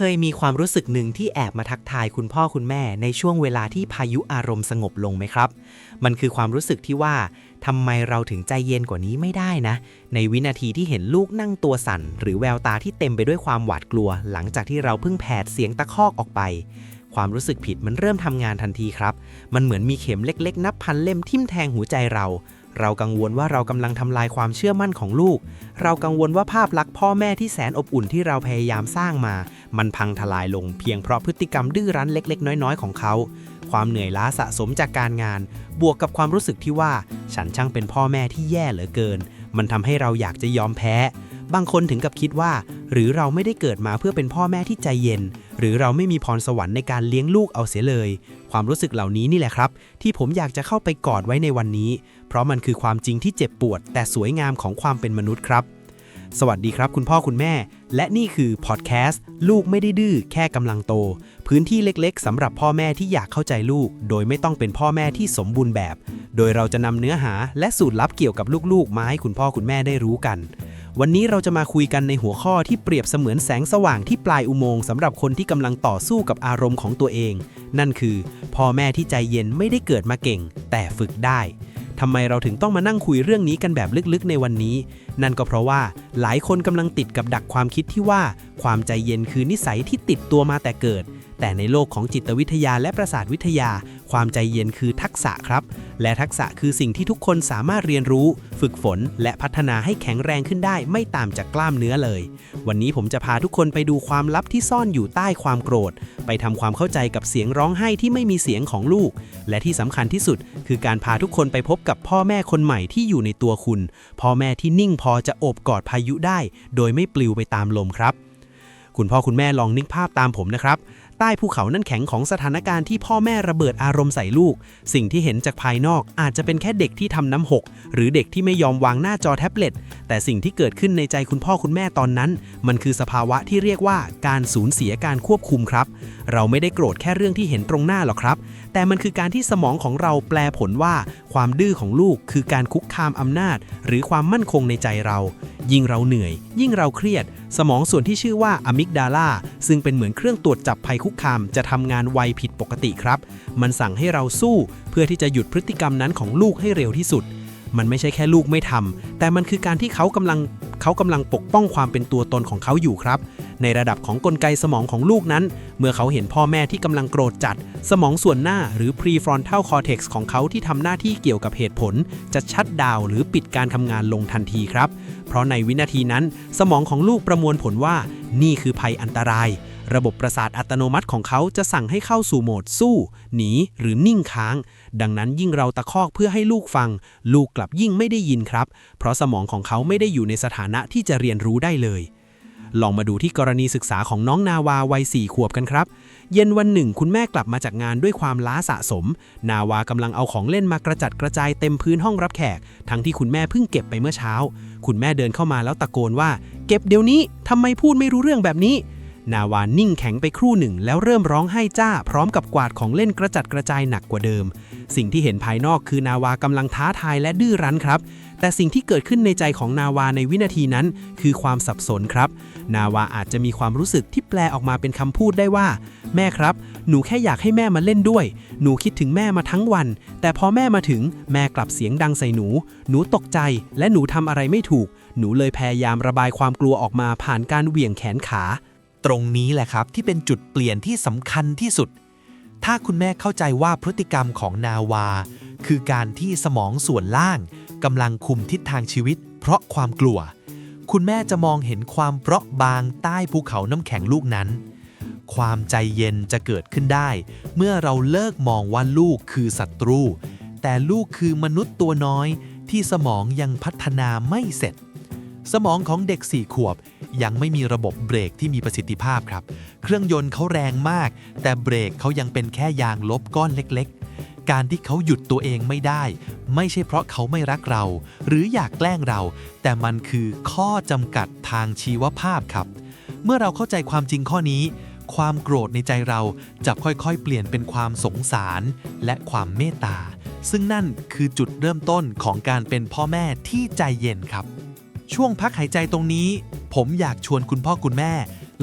เคยมีความรู้สึกหนึ่งที่แอบมาทักทายคุณพ่อคุณแม่ในช่วงเวลาที่พายุอารมณ์สงบลงไหมครับ มันคือความรู้สึกที่ว่าทำไมเราถึงใจเย็นกว่านี้ไม่ได้นะ ในวินาทีที่เห็นลูกนั่งตัวสั่น หรือแววตาที่เต็มไปด้วยความหวาดกลัว หลังจากที่เราเพิ่งแผดเสียงตะคอกออกไป ความรู้สึกผิดมันเริ่มทำงานทันทีครับ มันเหมือนมีเข็มเล็กๆ นับพันเล่มทิ่มแทงหัวใจเรา เรากังวลว่าเรากำลังทำลายความเชื่อมั่นของลูก เรากังวลว่าภาพลักษณ์พ่อแม่ที่แสนอบอุ่นที่เราพยายามสร้างมา มันพังทลายลงเพียงเพราะพฤติกรรมดื้อรั้นเล็ก ๆ น้อย ๆ ของเขา ความเหนื่อยล้าสะสมจากการงาน บวกกับความรู้สึกที่ว่า ฉันช่างเป็นพ่อแม่ที่แย่เหลือเกิน มันทำให้เราอยากจะยอมแพ้ บางคนถึงกับคิดว่า หรือเราไม่ได้เกิดมาเพื่อเป็นพ่อแม่ที่ใจเย็น หรือเราไม่มีพรสวรรค์ในการเลี้ยงลูกเอาเสียเลย ความรู้สึกเหล่านี้นี่แหละครับ ที่ผมอยากจะเข้าไปกอดไว้ในวันนี้ เพราะมันคือความจริงที่เจ็บปวด แต่สวยงามของความเป็นมนุษย์ครับ สวัสดีครับ คุณพ่อคุณแม่ และนี่คือพอดแคสต์ลูกไม่ได้ดื้อแค่กำลังโต พื้นที่เล็กๆสำหรับพ่อแม่ที่อยากเข้าใจลูก โดยไม่ต้องเป็นพ่อแม่ที่สมบูรณ์แบบ โดยเราจะนำเนื้อหาและสูตรลับเกี่ยวกับลูกๆมาให้คุณพ่อคุณแม่ได้รู้กันวันนี้เราจะมาคุยกันในหัวข้อที่เปรียบเสมือนแสงสว่างที่ปลายอุโมงค์สำหรับคนที่กำลังต่อสู้กับอารมณ์ของตัวเอง นั่นคือ พ่อแม่ที่ใจเย็นไม่ได้เกิดมาเก่ง แต่ฝึกได้ ทำไมเราถึงต้องมานั่งคุยเรื่องนี้กันแบบลึกๆ ในวันนี้ นั่นก็เพราะว่าหลายคนกำลังติดกับดักความคิดที่ว่า ความใจเย็นคือนิสัยที่ติดตัวมาแต่เกิด แต่ในโลกของจิตวิทยาและประสาทวิทยา ความใจเย็นคือทักษะครับ และทักษะคือสิ่งที่ทุกคนสามารถเรียนรู้ ฝึกฝน และพัฒนาให้แข็งแรงขึ้นได้ไม่ต่างจากกล้ามเนื้อเลย วันนี้ผมจะพาทุกคนไปดูความลับที่ซ่อนอยู่ใต้ความโกรธ ไปทำความเข้าใจกับเสียงร้องไห้ที่ไม่มีเสียงของลูก และที่สำคัญที่สุด คือการพาทุกคนไปพบกับพ่อแม่คนใหม่ที่อยู่ในตัวคุณ พ่อแม่ที่นิ่งพอจะโอบกอดพายุได้ โดยไม่ปลิวไปตามลมครับ คุณพ่อคุณแม่ลองนึกภาพตามผมนะครับ ใต้ภูเขานั่นแข็งของสถานการณ์ที่พ่อแม่ระเบิดอารมณ์ใส่ลูก สิ่งที่เห็นจากภายนอกอาจจะเป็นแค่เด็กที่ทำน้ำหก หรือเด็กที่ไม่ยอมวางหน้าจอแท็บเล็ต แต่สิ่งที่เกิดขึ้นในใจคุณพ่อคุณแม่ตอนนั้น มันคือสภาวะที่เรียกว่าการสูญเสียการควบคุมครับ เราไม่ได้โกรธแค่เรื่องที่เห็นตรงหน้าหรอกครับ แต่มันคือการที่สมองของเราแปลผลว่า ความดื้อของลูกคือการคุกคามอำนาจ หรือความมั่นคงในใจเรา ยิ่งเราเหนื่อย ยิ่งเราเครียด สมองส่วนที่ชื่อว่าอะมิกดาลาซึ่งเป็นเหมือนเครื่องตรวจจับภัยคุกคาม จะทำงานไวผิดปกติครับ มันสั่งให้เราสู้ เพื่อที่จะหยุดพฤติกรรมนั้นของลูกให้เร็วที่สุด มันไม่ใช่แค่ลูกไม่ทำแต่มันคือการที่เขากำลังเขากำลังปกป้องความเป็นตัวตนของเขาอยู่ครับ ในระดับของกลไกสมองของลูกนั้น เมื่อเขาเห็นพ่อแม่ที่กำลังโกรธจัด สมองส่วนหน้าหรือ prefrontal cortex ของเขาที่ทำหน้าที่เกี่ยวกับเหตุผล จะชัดดาวหรือปิดการทำงานลงทันทีครับ เพราะในวินาทีนั้น สมองของลูกประมวลผลว่า นี่คือภัยอันตราย ระบบประสาทอัตโนมัติของเขาจะสั่งให้เข้าสู่โหมดสู้ หนี หรือนิ่งค้าง ดังนั้นยิ่งเราตะคอกเพื่อให้ลูกฟัง ลูกกลับยิ่งไม่ได้ยินครับ เพราะสมองของเขาไม่ได้อยู่ในสถานะที่จะเรียนรู้ได้เลย ลองมาดูที่กรณีศึกษาของน้องนาวาวัยสี่ขวบกันครับ เย็นวันหนึ่งคุณแม่กลับมาจากงานด้วยความล้าสะสม นาวากำลังเอาของเล่นมากระจัดกระจายเต็มพื้นห้องรับแขก ทั้งที่คุณแม่เพิ่งเก็บไปเมื่อเช้า คุณแม่เดินเข้ามาแล้วตะโกนว่า เก็บเดี๋ยวนี้ทำไมพูดไม่รู้เรื่องแบบนี้ นาวานิ่งแข็งไปครู่หนึ่งแล้วเริ่มร้องไห้จ้า พร้อมกับกวาดของเล่นกระจัดกระจายหนักกว่าเดิม สิ่งที่เห็นภายนอกคือนาวากำลังท้าทายและดื้อรั้นครับ แต่สิ่งที่เกิดขึ้นในใจของนาวาในวินาทีนั้น คือความสับสนครับ นาวาอาจจะมีความรู้สึกที่แปลออกมาเป็นคำพูดได้ว่า แม่ครับ หนูแค่อยากให้แม่มาเล่นด้วย หนูคิดถึงแม่มาทั้งวัน แต่พอแม่มาถึง แม่กลับเสียงดังใส่หนู หนูตกใจ และหนูทำอะไรไม่ถูก หนูเลยพยายามระบายความกลัวออกมาผ่านการเหวี่ยงแขนขา ตรงนี้แหละครับที่เป็นจุดเปลี่ยนที่สำคัญที่สุด ถ้าคุณแม่เข้าใจว่าพฤติกรรมของนาวา คือการที่สมองส่วนล่างกำลังคุมทิศทางชีวิต เพราะความกลัว คุณแม่จะมองเห็นความเปราะบางใต้ภูเขาน้ำแข็งลูกนั้น ความใจเย็นจะเกิดขึ้นได้ เมื่อเราเลิกมองว่าลูกคือศัตรู แต่ลูกคือมนุษย์ตัวน้อยที่สมองยังพัฒนาไม่เสร็จ สมองของเด็กสี่ขวบ ยังไม่มีระบบเบรกที่มีประสิทธิภาพครับ เครื่องยนต์เขาแรงมาก แต่เบรกเขายังเป็นแค่ยางลบก้อนเล็กๆ การที่เขาหยุดตัวเองไม่ได้ ไม่ใช่เพราะเขาไม่รักเรา หรืออยากแกล้งเรา แต่มันคือข้อจำกัดทางชีวภาพครับ เมื่อเราเข้าใจความจริงข้อนี้ ความโกรธในใจเราจะค่อยๆ เปลี่ยนเป็นความสงสารและความเมตตาซึ่งนั่นคือจุดเริ่มต้นของการเป็นพ่อแม่ที่ใจเย็นครับ ช่วงพักหายใจตรงนี้ ผมอยากชวนคุณพ่อคุณแม่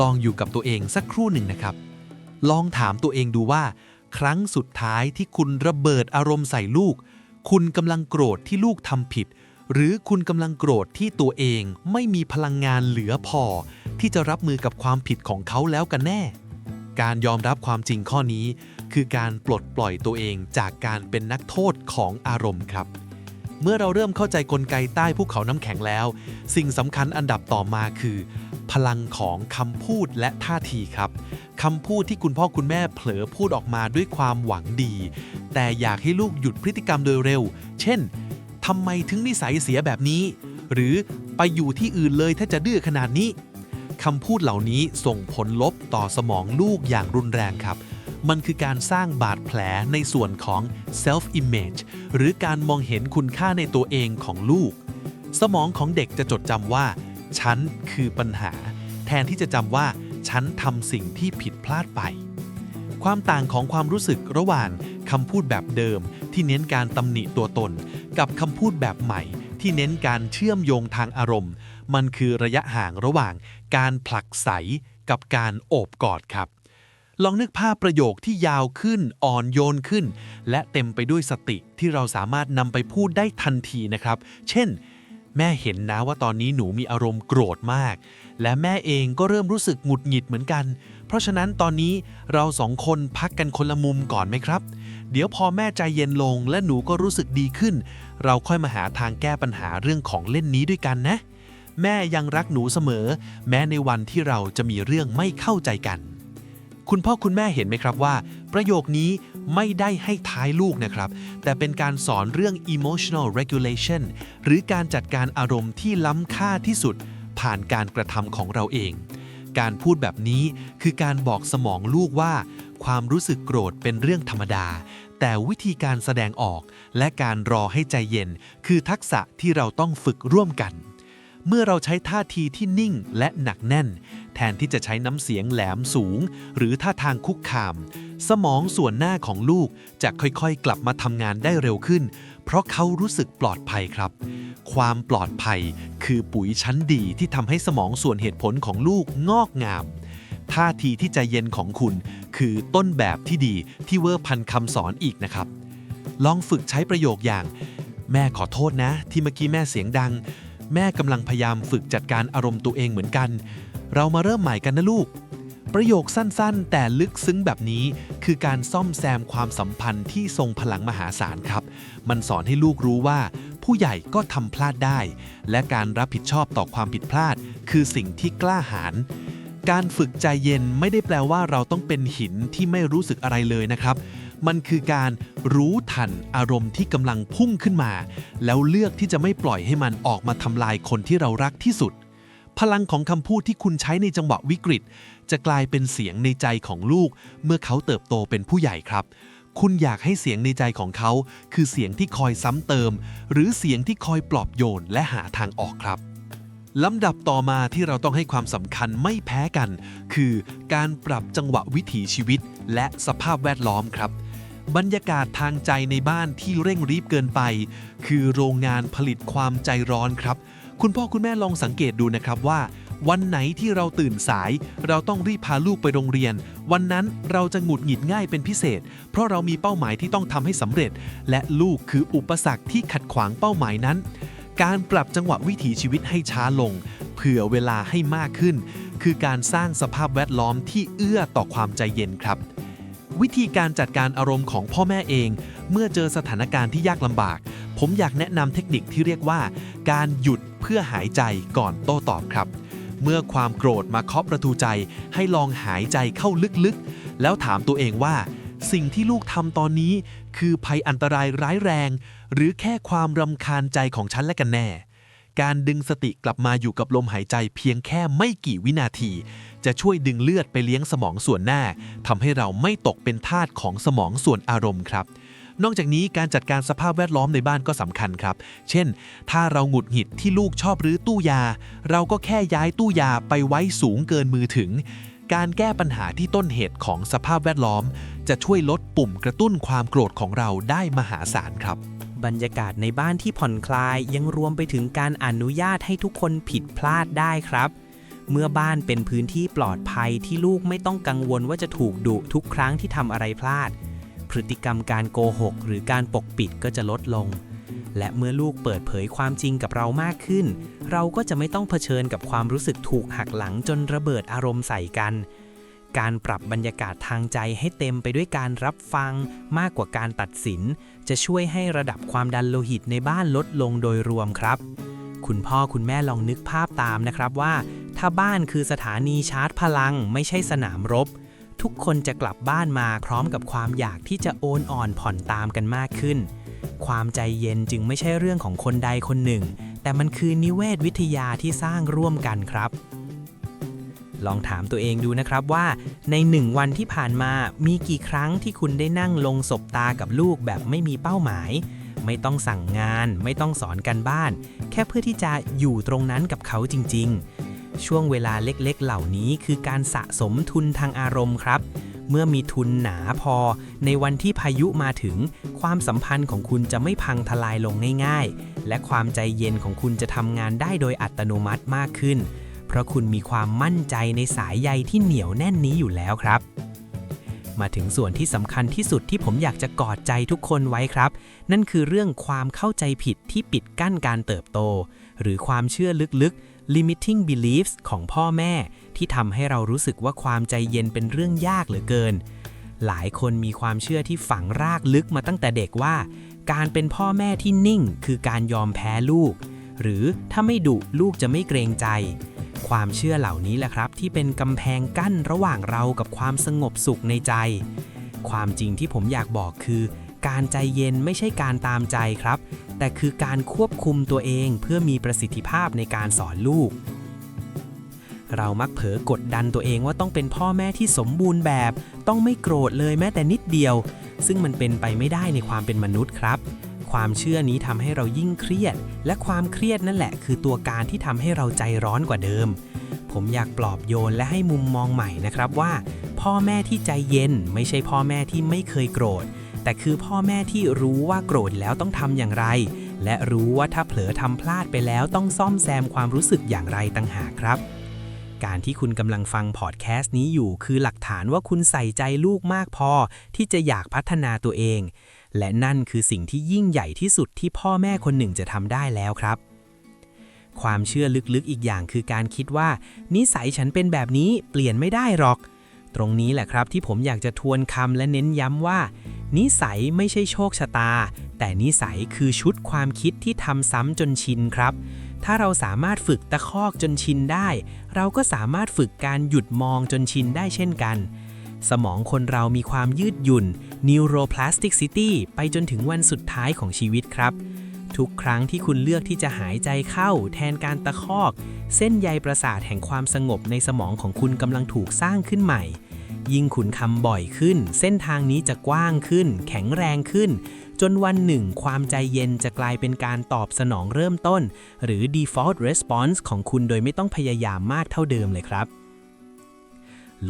ลองอยู่กับตัวเองสักครู่หนึ่งนะครับ ลองถามตัวเองดูว่า ครั้งสุดท้ายที่คุณระเบิดอารมณ์ใส่ลูก คุณกำลังโกรธที่ลูกทำผิด หรือคุณกำลังโกรธที่ตัวเองไม่มีพลังงานเหลือพอ ที่จะรับมือกับความผิดของเขาแล้วกันแน่ การยอมรับความจริงข้อนี้ คือการปลดปล่อยตัวเองจากการเป็นนักโทษของอารมณ์ครับ เมื่อเราเริ่มเข้าใจกลไกใต้ภูเขาน้ำแข็งแล้ว สิ่งสำคัญอันดับต่อมาคือ พลังของคำพูดและท่าทีครับคำพูดที่คุณพ่อคุณแม่เผลอพูดออกมาด้วยความหวังดี แต่อยากให้ลูกหยุดพฤติกรรมโดยเร็ว เช่นทำไมถึงนิสัยเสียแบบนี้ หรือไปอยู่ที่อื่นเลยถ้าจะดื้อขนาดนี้คำพูดเหล่านี้ส่งผลลบต่อสมองลูกอย่างรุนแรงครับ มันคือการสร้างบาดแผลในส่วนของ self image หรือการมองเห็นคุณค่าในตัวเองของลูก สมองของเด็กจะจดจำว่า ฉันคือปัญหา แทนที่จะจำว่า ฉันทำสิ่งที่ผิดพลาดไป ความต่างของความรู้สึกระหว่างคำพูดแบบเดิม ที่เน้นการตำหนิตัวตน กับคำพูดแบบใหม่ ที่เน้นการเชื่อมโยงทางอารมณ์ มันคือระยะห่างระหว่าง การผลักไสกับการโอบกอดครับ ลองนึกภาพประโยคที่ยาวขึ้นอ่อนโยนขึ้น และเต็มไปด้วยสติที่เราสามารถนำไปพูดได้ทันทีนะครับ เช่น แม่เห็นนะว่าตอนนี้หนูมีอารมณ์โกรธมาก และแม่เองก็เริ่มรู้สึกหงุดหงิดเหมือนกัน เพราะฉะนั้นตอนนี้เราสองคนพักกันคนละมุมก่อนไหมครับ เดี๋ยวพอแม่ใจเย็นลงและหนูก็รู้สึกดีขึ้น เราค่อยมาหาทางแก้ปัญหาเรื่องของเล่นนี้ด้วยกันนะ แม่ยังรักหนูเสมอ แม้ในวันที่เราจะมีเรื่องไม่เข้าใจกัน คุณพ่อคุณแม่เห็นไหมครับว่า ประโยคนี้ไม่ได้ให้ท้ายลูกนะครับ แต่เป็นการสอนเรื่อง emotional regulation หรือการจัดการอารมณ์ที่ล้ำค่าที่สุด ผ่านการกระทำของเราเอง การพูดแบบนี้คือการบอกสมองลูกว่า ความรู้สึกโกรธเป็นเรื่องธรรมดา แต่วิธีการแสดงออก และการรอให้ใจเย็น คือทักษะที่เราต้องฝึกร่วมกัน เมื่อเราใช้ท่าทีที่นิ่งและหนักแน่น แทนที่จะใช้น้ำเสียงแหลมสูง หรือท่าทางคุกคาม สมองส่วนหน้าของลูกจะค่อยๆ กลับมาทำงานได้เร็วขึ้น เพราะเขารู้สึกปลอดภัยครับ ความปลอดภัยคือปุ๋ยชั้นดีที่ทำให้สมองส่วนเหตุผลของลูกงอกงามท่าทีที่ใจเย็นของคุณ คือต้นแบบที่ดีที่เวอร์พันคำสอนอีกนะครับ ลองฝึกใช้ประโยคอย่าง แม่ขอโทษนะ ที่เมื่อกี้แม่เสียงดัง แม่กำลังพยายามฝึกจัดการอารมณ์ตัวเองเหมือนกัน เรามาเริ่มใหม่กันนะลูก ประโยคสั้นๆ แต่ลึกซึ้งแบบนี้ คือการซ่อมแซมความสัมพันธ์ที่ทรงพลังมหาศาลครับ มันสอนให้ลูกรู้ว่า ผู้ใหญ่ก็ทำพลาดได้ และการรับผิดชอบต่อความผิดพลาด คือสิ่งที่กล้าหาญการฝึกใจเย็นไม่ได้แปลว่าเราต้องเป็นหินที่ไม่รู้สึกอะไรเลยนะครับ มันคือการรู้ทันอารมณ์ที่กำลังพุ่งขึ้นมา แล้วเลือกที่จะไม่ปล่อยให้มันออกมาทำลายคนที่เรารักที่สุด พลังของคำพูดที่คุณใช้ในจังหวะวิกฤต จะกลายเป็นเสียงในใจของลูก เมื่อเขาเติบโตเป็นผู้ใหญ่ครับ คุณอยากให้เสียงในใจของเขา คือเสียงที่คอยซ้ำเติม หรือเสียงที่คอยปลอบโยนและหาทางออกครับลำดับต่อมาที่เราต้องให้ความสำคัญไม่แพ้กัน คือการปรับจังหวะวิถีชีวิตและสภาพแวดล้อมครับ บรรยากาศทางใจในบ้านที่เร่งรีบเกินไป คือโรงงานผลิตความใจร้อนครับ คุณพ่อคุณแม่ลองสังเกตดูนะครับว่า วันไหนที่เราตื่นสาย เราต้องรีบพาลูกไปโรงเรียน วันนั้นเราจะหงุดหงิดง่ายเป็นพิเศษ เพราะเรามีเป้าหมายที่ต้องทำให้สำเร็จ และลูกคืออุปสรรคที่ขัดขวางเป้าหมายนั้น การปรับจังหวะวิถีชีวิตให้ช้าลง เผื่อเวลาให้มากขึ้น คือการสร้างสภาพแวดล้อมที่เอื้อต่อความใจเย็นครับ วิธีการจัดการอารมณ์ของพ่อแม่เอง เมื่อเจอสถานการณ์ที่ยากลำบาก ผมอยากแนะนำเทคนิคที่เรียกว่า การหยุดเพื่อหายใจก่อนโต้ตอบครับ เมื่อความโกรธมาเคาะประตูใจ ให้ลองหายใจเข้าลึกๆ แล้วถามตัวเองว่า สิ่งที่ลูกทำตอนนี้ คือภัยอันตรายร้ายแรง หรือแค่ความรำคาญใจของฉันและกันแน่ การดึงสติกลับมาอยู่กับลมหายใจเพียงแค่ไม่กี่วินาที จะช่วยดึงเลือดไปเลี้ยงสมองส่วนหน้าทำให้เราไม่ตกเป็นทาสของสมองส่วนอารมณ์ครับ นอกจากนี้การจัดการสภาพแวดล้อมในบ้านก็สำคัญครับ เช่น ถ้าเราหงุดหงิดที่ลูกชอบรื้อตู้ยา เราก็แค่ย้ายตู้ยาไปไว้สูงเกินมือถึง การแก้ปัญหาที่ต้นเหตุของสภาพแวดล้อม จะช่วยลดปุ่มกระตุ้นความโกรธของเราได้มหาศาลครับ บรรยากาศในบ้านที่ผ่อนคลายยังรวมไปถึงการอนุญาตให้ทุกคนผิดพลาดได้ครับ เมื่อบ้านเป็นพื้นที่ปลอดภัยที่ลูกไม่ต้องกังวลว่าจะถูกดุทุกครั้งที่ทำอะไรพลาด พฤติกรรมการโกหก หรือการปกปิดก็จะลดลง และเมื่อลูกเปิดเผยความจริงกับเรามากขึ้น เราก็จะไม่ต้องเผชิญกับความรู้สึกถูกหักหลังจนระเบิดอารมณ์ใส่กัน การปรับบรรยากาศทางใจให้เต็มไปด้วยการรับฟังมากกว่าการตัดสิน จะช่วยให้ระดับความดันโลหิตในบ้านลดลงโดยรวมครับ คุณพ่อคุณแม่ลองนึกภาพตามนะครับว่า ถ้าบ้านคือสถานีชาร์จพลัง ไม่ใช่สนามรบ ทุกคนจะกลับบ้านมาพร้อมกับความอยากที่จะโอนอ่อนผ่อนตามกันมากขึ้น ความใจเย็นจึงไม่ใช่เรื่องของคนใดคนหนึ่ง แต่มันคือนิเวศวิทยาที่สร้างร่วมกันครับ ลองถามตัวเองดูนะครับว่า ในหนึ่งวันที่ผ่านมามีกี่ครั้งที่คุณได้นั่งลงศบตากับลูกแบบไม่มีเป้าหมาย ไม่ต้องสั่งงาน ไม่ต้องสอนกันบ้าน แค่เพื่อที่จะอยู่ตรงนั้นกับเขาจริง ๆ ช่วงเวลาเล็กๆ เหล่านี้คือการสะสมทุนทางอารมณ์ครับ เมื่อมีทุนหนาพอ ในวันที่พายุมาถึง ความสัมพันธ์ของคุณจะไม่พังทลายลงง่าย ๆ และความใจเย็นของคุณจะทำงานได้โดยอัตโนมัติมากขึ้น เพราะคุณมีความมั่นใจในสายใยที่เหนียวแน่นนี้อยู่แล้วครับ มาถึงส่วนที่สำคัญที่สุดที่ผมอยากจะกอดใจทุกคนไว้ครับ นั่นคือเรื่องความเข้าใจผิดที่ปิดกั้นการเติบโต หรือความเชื่อลึกๆ limiting beliefs ของพ่อแม่ ที่ทำให้เรารู้สึกว่าความใจเย็นเป็นเรื่องยากเหลือเกิน หลายคนมีความเชื่อที่ฝังรากลึกมาตั้งแต่เด็กว่า การเป็นพ่อแม่ที่นิ่ง คือการยอมแพ้ลูก หรือถ้าไม่ดุลูกจะไม่เกรงใจ ความเชื่อเหล่านี้แหละครับ ที่เป็นกำแพงกั้นระหว่างเรากับความสงบสุขในใจ ความจริงที่ผมอยากบอกคือ การใจเย็นไม่ใช่การตามใจครับ แต่คือการควบคุมตัวเองเพื่อมีประสิทธิภาพในการสอนลูก เรามักเผลอกดดันตัวเองว่าต้องเป็นพ่อแม่ที่สมบูรณ์แบบ ต้องไม่โกรธเลยแม้แต่นิดเดียว ซึ่งมันเป็นไปไม่ได้ในความเป็นมนุษย์ครับ ความเชื่อนี้ทำให้เรายิ่งเครียด และความเครียดนั่นแหละคือตัวการที่ทำให้เราใจร้อนกว่าเดิม ผมอยากปลอบโยนและให้มุมมองใหม่นะครับว่า พ่อแม่ที่ใจเย็น ไม่ใช่พ่อแม่ที่ไม่เคยโกรธ แต่คือพ่อแม่ที่รู้ว่าโกรธแล้วต้องทำอย่างไร และรู้ว่าถ้าเผลอทำพลาดไปแล้วต้องซ่อมแซมความรู้สึกอย่างไรต่างหากครับการที่คุณกำลังฟังพอดแคสต์นี้อยู่คือหลักฐานว่าคุณใส่ใจลูกมากพอ ที่จะอยากพัฒนาตัวเอง และนั่นคือสิ่งที่ยิ่งใหญ่ที่สุดที่พ่อแม่คนหนึ่งจะทำได้แล้วครับ ความเชื่อลึกๆอีกอย่างคือการคิดว่า นิสัยฉันเป็นแบบนี้เปลี่ยนไม่ได้หรอก ตรงนี้แหละครับที่ผมอยากจะทวนคำและเน้นย้ำว่า นิสัยไม่ใช่โชคชะตา แต่นิสัยคือชุดความคิดที่ทำซ้ำจนชินครับถ้าเราสามารถฝึกตะคอกจนชินได้ เราก็สามารถฝึกการหยุดมองจนชินได้เช่นกัน สมองคนเรามีความยืดหยุ่น neuroplasticity ไปจนถึงวันสุดท้ายของชีวิตครับ ทุกครั้งที่คุณเลือกที่จะหายใจเข้า แทนการตะคอก เส้นใยประสาทแห่งความสงบในสมองของคุณกำลังถูกสร้างขึ้นใหม่ ยิ่งคุณคำบ่อยขึ้น เส้นทางนี้จะกว้างขึ้น แข็งแรงขึ้น จนวันหนึ่ง ความใจเย็นจะกลายเป็นการตอบสนองเริ่มต้น หรือ default response ของคุณโดยไม่ต้องพยายามมากเท่าเดิมเลยครับ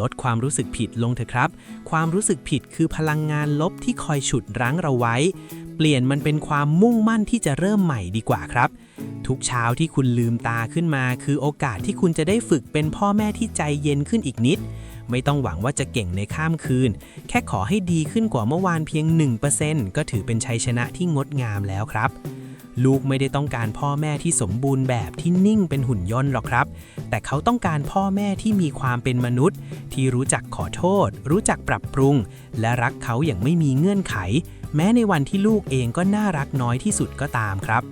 ลดความรู้สึกผิดลงเถอะครับ ความรู้สึกผิดคือพลังงานลบที่คอยฉุดรั้งเราไว้ เปลี่ยนมันเป็นความมุ่งมั่นที่จะเริ่มใหม่ดีกว่าครับ ทุกเช้าที่คุณลืมตาขึ้นมา คือโอกาสที่คุณจะได้ฝึกเป็นพ่อแม่ที่ใจเย็นขึ้นอีกนิด ไม่ต้องหวังว่าจะเก่งในข้ามคืน แค่ขอให้ดีขึ้นกว่าเมื่อวานเพียง 1%ก็ถือเป็นชัยชนะที่งดงามแล้วครับ ลูกไม่ได้ต้องการพ่อแม่ที่สมบูรณ์แบบที่นิ่งเป็นหุ่นยนต์หรอกครับ แต่เขาต้องการพ่อแม่ที่มีความเป็นมนุษย์ ที่รู้จักขอโทษ รู้จักปรับปรุง และรักเขาอย่างไม่มีเงื่อนไข แม้ในวันที่ลูกเองก็น่ารักน้อยที่สุดก็ตามครับ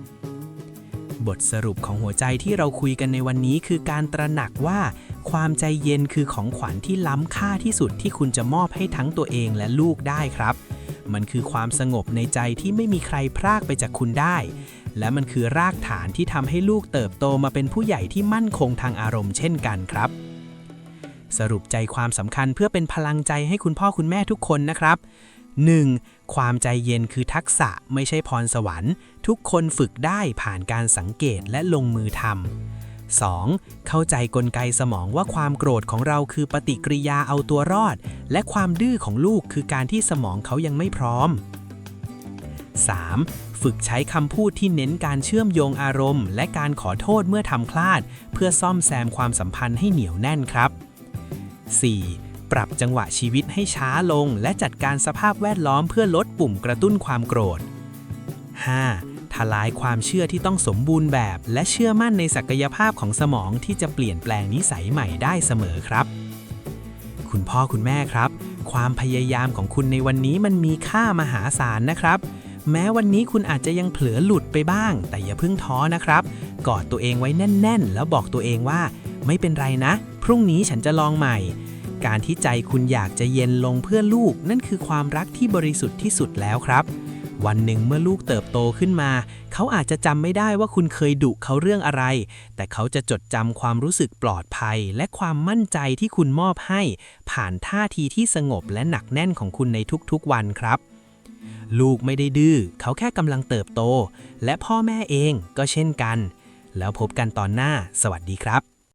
บทสรุปของหัวใจที่เราคุยกันในวันนี้คือการตระหนักว่าความใจเย็นคือของขวัญที่ล้ำค่าที่สุดที่คุณจะมอบให้ทั้งตัวเองและลูกได้ครับ มันคือความสงบในใจที่ไม่มีใครพรากไปจากคุณได้ และมันคือรากฐานที่ทำให้ลูกเติบโตมาเป็นผู้ใหญ่ที่มั่นคงทางอารมณ์เช่นกันครับ สรุปใจความสำคัญเพื่อเป็นพลังใจให้คุณพ่อคุณแม่ทุกคนนะครับ 1. ความใจเย็นคือทักษะไม่ใช่พรสวรรค์ ทุกคนฝึกได้ผ่านการสังเกตและลงมือทำ 2. เข้าใจกลไกสมองว่าความโกรธของเราคือปฏิกิริยาเอาตัวรอด และความดื้อของลูกคือการที่สมองเขายังไม่พร้อม 3. ฝึกใช้คำพูดที่เน้นการเชื่อมโยงอารมณ์ และการขอโทษเมื่อทำพลาด เพื่อซ่อมแซมความสัมพันธ์ให้เหนียวแน่นครับ 4. ปรับจังหวะชีวิตให้ช้าลง และจัดการสภาพแวดล้อมเพื่อลดปุ่มกระตุ้นความโกรธ 5. ทลายความเชื่อที่ต้องสมบูรณ์แบบ และเชื่อมั่นในศักยภาพของสมองที่จะเปลี่ยนแปลงนิสัยใหม่ได้เสมอครับ คุณพ่อคุณแม่ครับ ความพยายามของคุณในวันนี้มันมีค่ามหาศาลนะครับ แม้วันนี้คุณอาจจะยังเผลอหลุดไปบ้าง แต่อย่าเพิ่งท้อนะครับ กอดตัวเองไว้แน่น ๆ แล้วบอกตัวเองว่า ไม่เป็นไรนะ พรุ่งนี้ฉันจะลองใหม่ การที่ใจคุณอยากจะเย็นลงเพื่อลูก นั่นคือความรักที่บริสุทธิ์ที่สุดแล้วครับ วันหนึ่งเมื่อลูกเติบโตขึ้นมา เขาอาจจะจำไม่ได้ว่าคุณเคยดุเขาเรื่องอะไร แต่เขาจะจดจำความรู้สึกปลอดภัย และความมั่นใจที่คุณมอบให้ ผ่านท่าทีที่สงบและหนักแน่นของคุณในทุกๆวันครับ ลูกไม่ได้ดื้อเขาแค่กำลังเติบโต และพ่อแม่เองก็เช่นกัน แล้วพบกันตอนหน้า สวัสดีครับ